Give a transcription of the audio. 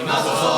네, 임하소서.